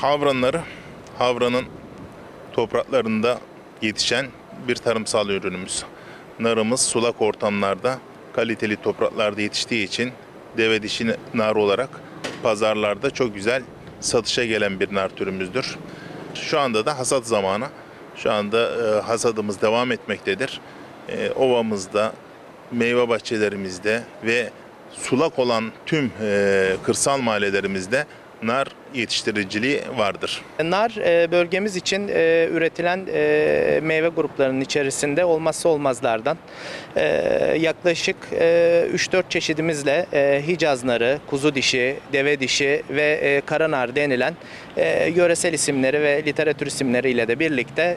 Havran narı, Havran'ın topraklarında yetişen bir tarımsal ürünümüz. Narımız sulak ortamlarda, kaliteli topraklarda yetiştiği için deve dişi nar olarak pazarlarda çok güzel satışa gelen bir nar türümüzdür. Şu anda da hasat zamanı. Şu anda e, hasadımız devam etmektedir. E, ovamızda, meyve bahçelerimizde ve sulak olan tüm e, kırsal mahallelerimizde nar yetiştiriciliği vardır. Nar e, bölgemiz için e, üretilen e, meyve gruplarının içerisinde olmazsa olmazlardan. Yaklaşık e, 3-4 çeşidimizle Hicaz narı, kuzu dişi, deve dişi ve e, kara nar denilen yöresel isimleri ve literatür isimleriyle de birlikte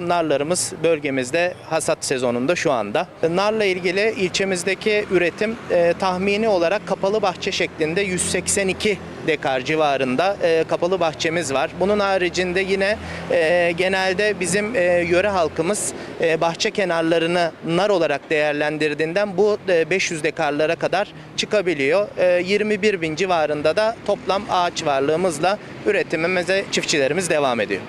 narlarımız bölgemizde hasat sezonunda şu anda. Narla ilgili ilçemizdeki üretim tahmini olarak kapalı bahçe şeklinde 182 dekar civarında e, kapalı bahçemiz var. Bunun haricinde yine e, genelde bizim e, yöre halkımız e, bahçe kenarlarını nar olarak değerlendirdiğinden bu e, 500 dekarlara kadar çıkabiliyor. E, 21 bin civarında da toplam ağaç varlığımızla üretimimize çiftçilerimiz devam ediyor.